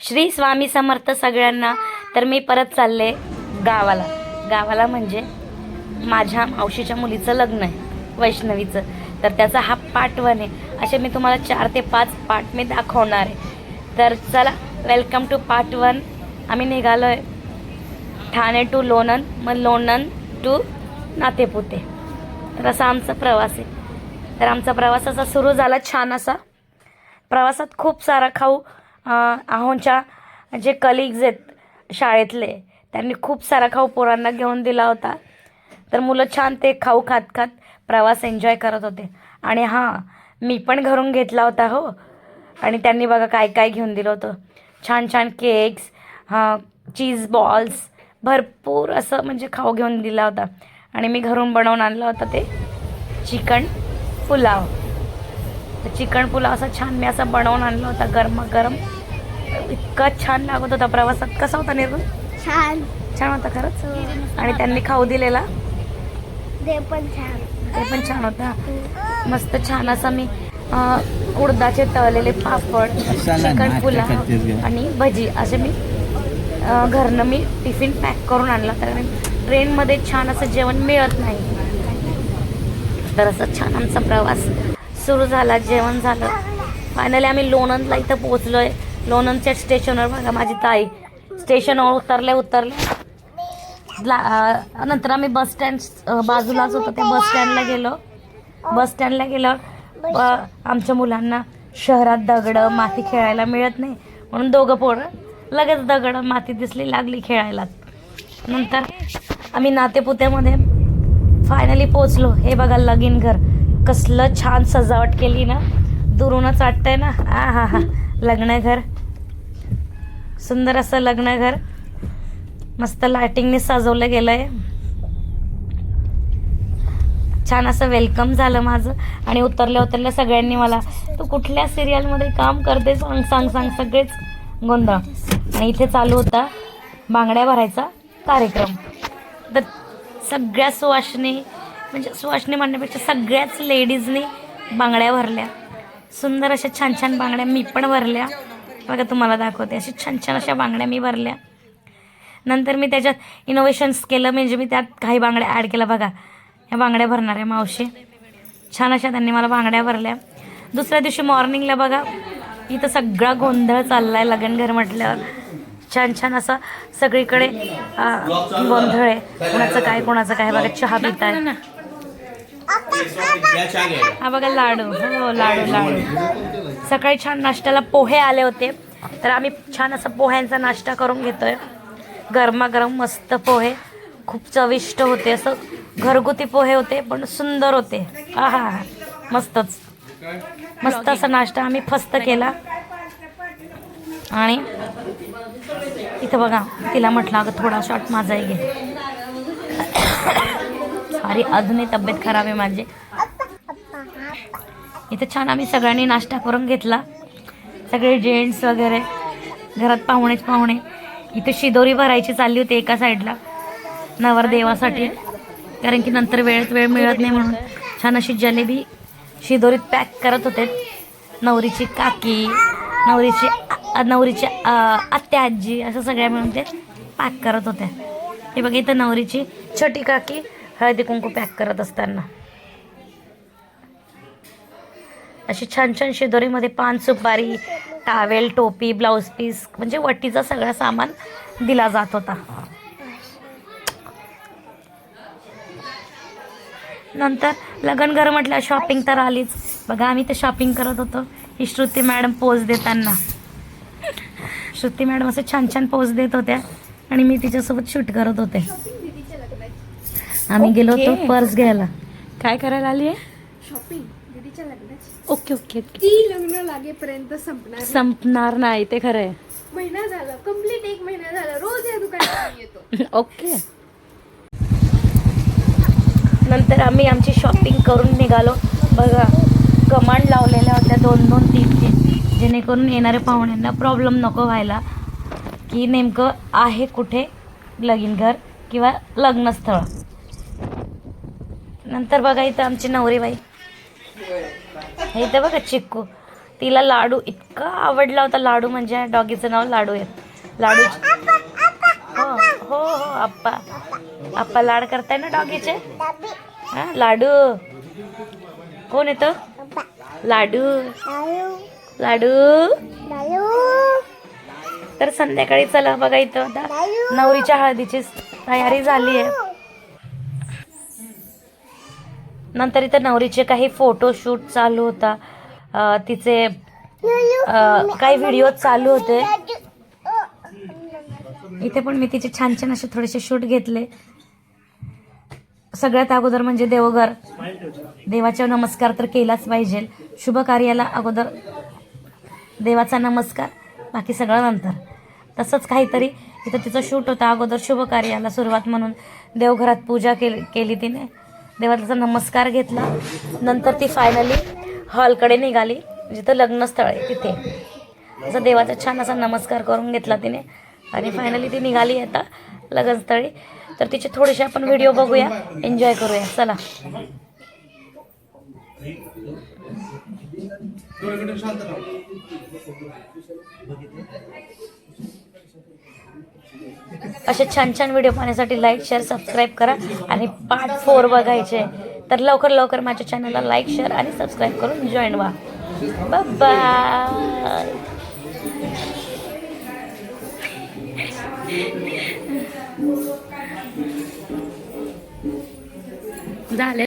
श्री स्वामी समर्थ सगळ्यांना. तर मी परत चालले गावाला. गावाला म्हणजे माझ्या मावशीच्या मुलीचं लग्न आहे वैष्णवीचं. तर त्याचा हा पार्ट वन आहे. असे मी तुम्हाला चार ते पाच पार्ट मी दाखवणार आहे. तर चला वेलकम टू पार्ट वन आम्ही निघालो आहे ठाणे टू लोणन मग लोणन टू नातेपुते. तर असा आमचा प्रवास आहे. तर आमचा प्रवास असा सुरू झाला छान असा. प्रवासात खूप सारा खाऊ आहोंच्या जे कलिग्ज आहेत शाळेतले त्यांनी खूप सारा खाऊ पोरांना घेऊन दिला होता. तर मुलं छान ते खाऊ खात खात प्रवास एन्जॉय करत होते. आणि हां मी पण घरून घेतला होता हो. आणि त्यांनी बघा काय काय घेऊन दिलं होतं. छान छान केक्स हां चीज बॉल्स भरपूर असं म्हणजे खाऊ घेऊन दिला होता. आणि मी घरून बनवून आणलं होतं ते चिकन पुलाव. चिकन पुलाव असा छान मी असा बनवून आणला होता गरमागरम. इतका छान लागत होता प्रवासात. कसा होता निर्मल छान. छान होता खरंच? आणि त्यांनी खाऊ दिलेला? ते पण छान. ते पण छान होता. मस्त छान असा मी उडदाचे तळलेले पापड चिकन पुलाव आणि भजी असे मी घरनं मी टिफिन पॅक करून आणला. कारण ट्रेनमध्ये छान असं जेवण मिळत नाही. तर असं छान आमचा प्रवास सुरू झाला जेवण झालं. फायनली आम्ही लोणंदला इथं पोहोचलो आहे लोणंदच्या स्टेशनवर बघा माझी ताई. स्टेशनवर उतरले उतरले ला नंतर आम्ही बस स्टँड बाजूलाच होतो. त्या बस स्टँडला गेलो. बस स्टँडला गेल्यावर आमच्या मुलांना शहरात दगडं माती खेळायला मिळत नाही. म्हणून दोघं पोरं लगेच दगडं माती दिसली लागली खेळायला. नंतर आम्ही नातेपुत्यामध्ये फायनली पोचलो हे बघा लगीन घर. कसलं छान सजावट केली ना. दुरूनच वाटतंय ना. हा हा हा. लग्न घर. सुंदर असं लग्न घर. मस्त लायटिंगने सजवलं गेलं आहे छान असं वेलकम झालं माझं. आणि उतरल्या उतरल्या सगळ्यांनी मला तू कुठल्या सिरियलमध्ये काम करते सांग सांग सांग सगळेच. गोंधळ. आणि इथे चालू होता बांगड्या भरायचा कार्यक्रम. तर सगळ्या सुवासनी म्हणजे सुवासनी म्हणण्यापेक्षा सगळ्याच लेडीजनी बांगड्या भरल्या. सुंदर अशा छान छान बांगड्या मी पण भरल्या. बघा तुम्हाला दाखवते. अशा छान छान अशा बांगड्या मी भरल्या. नंतर मी त्याच्यात इनोव्हेशन्स केलं म्हणजे मी त्यात काही बांगड्या ॲड केल्या. बघा ह्या बांगड्या भरणार आहे मावशी. छान अशा त्यांनी मला बांगड्या भरल्या. दुसऱ्या दिवशी मॉर्निंगला बघा इथं सगळा गोंधळ चालला आहे लग्नघर म्हटल्यावर. छान छान असं सगळीकडे गोंधळ आहे. कोणाचं काय कोणाचं काय बघा चहा पिताय. आहे हा बघा लाडू. हो लाडू लाडू. सकाळी छान नाश्त्याला पोहे आले होते. तर आम्ही छान असं पोह्यांचा नाश्ता करून घेतोय. गरमागरम मस्त पोहे. खूप चविष्ट होते. असं घरगुती पोहे होते पण सुंदर होते. हा हा मस्तच. मस्त असा नाश्ता आम्ही फस्त केला. आणि इथं बघा तिला म्हटलं अगं थोडा शॉट माझाही घे. अरे अजूनही तब्येत खराब आहे माझी. इथं छान आम्ही सगळ्यांनी नाश्ता करून घेतला. सगळे जेंट्स वगैरे घरात पाहुणेच पाहुणे. इथे शिदोरी भरायची चालली होती एका साईडला नवरदेवासाठी. कारण की नंतर वेळेत वेळ मिळत नाही म्हणून. छान अशी जलेबी शिदोरीत पॅक करत होते. नवरीची काकी नवरीची नवरीची आत्या आजी असं सगळ्या मिळून ते पॅक करत होते. हे बघा इथं नवरीची छोटी काकी हळदी कुंकू पॅक करत असताना. अशी छान छान शिदोरीमध्ये पान सुपारी टावेल टोपी ब्लाऊज पीस म्हणजे वटीचा सगळा सामान दिला जात होता. नंतर लगन घर म्हटलं शॉपिंग तर आलीच. बघा आम्ही ते शॉपिंग करत होतो. ही श्रुती मॅडम पोज देताना. श्रुती मॅडम असं छान छान पोज देत होत्या आणि मी तिच्यासोबत शूट करत होते. आम्ही गेलो होतो. पर्स घ्यायला. काय करायला आली आहे शॉपिंग दीदीच्या लग्नाची. Okay okay okay. ती लग्न लागेपर्यंत संपणार नाही. संपणार नाही ते खरं आहे. महिना झाला कंप्लीट एक महिना झाला रोज या दुकानात येतो. ओके नंतर आम्ही आमची शॉपिंग करून निघालो. बघा कमांड लावलेल्या होत्या दोन दोन तीन तीन. जेणेकरून येणाऱ्या पाहुण्यांना प्रॉब्लेम नको व्हायला. की नेमकं आहे कुठे? लगीन घर किंवा लग्नस्थळ? नंतर बघा इथं आमची नवरीबाई हे इथं बघा चिक्कू. तिला लाडू इतका आवडला होता. लाडू म्हणजे डॉगीचं नाव लाडू आहे. लाडू हो हो हो आप्पा. आप्पा लाड करताय ना डॉगीचे? हा लाडू. कोण येतं? लाडू. लाडू. तर संध्याकाळी चला बघा इथं. नवरीच्या हळदीची तयारी झाली आहे. नंतर इथं नवरीचे काही फोटोशूट चालू होता. तिचे काही व्हिडिओ चालू होते. इथे पण मी तिचे छान छान असे थोडेसे शूट घेतले. सगळ्यात अगोदर म्हणजे देवघर. देवाचा नमस्कार तर केलाच पाहिजे. शुभ कार्याला अगोदर देवाचा नमस्कार. बाकी सगळं नंतर. तसंच काहीतरी इथं तिचं शूट होतं. अगोदर शुभ कार्याला सुरुवात म्हणून देवघरात पूजा केली केली तिने. देवाचा नमस्कार घेतला. नंतर ती फायनली हॉलकडे निघाली. जिथं लग्नस्थळ आहे तिथे. असं देवाचा छान असा नमस्कार करून घेतला तिने. आणि फायनली ती निघाली आता लग्नस्थळी. तर तिचे थोडेसे आपण व्हिडिओ बघूया. एन्जॉय करूया. चला. असे छान छान व्हिडिओ पाहण्यासाठी लाईक शेअर सबस्क्राईब करा. आणि पार्ट फोर बघायचे. तर लवकर लवकर माझ्या चॅनलला लाईक शेअर आणि सबस्क्राईब करून जॉईन व्हा. बाय झाले.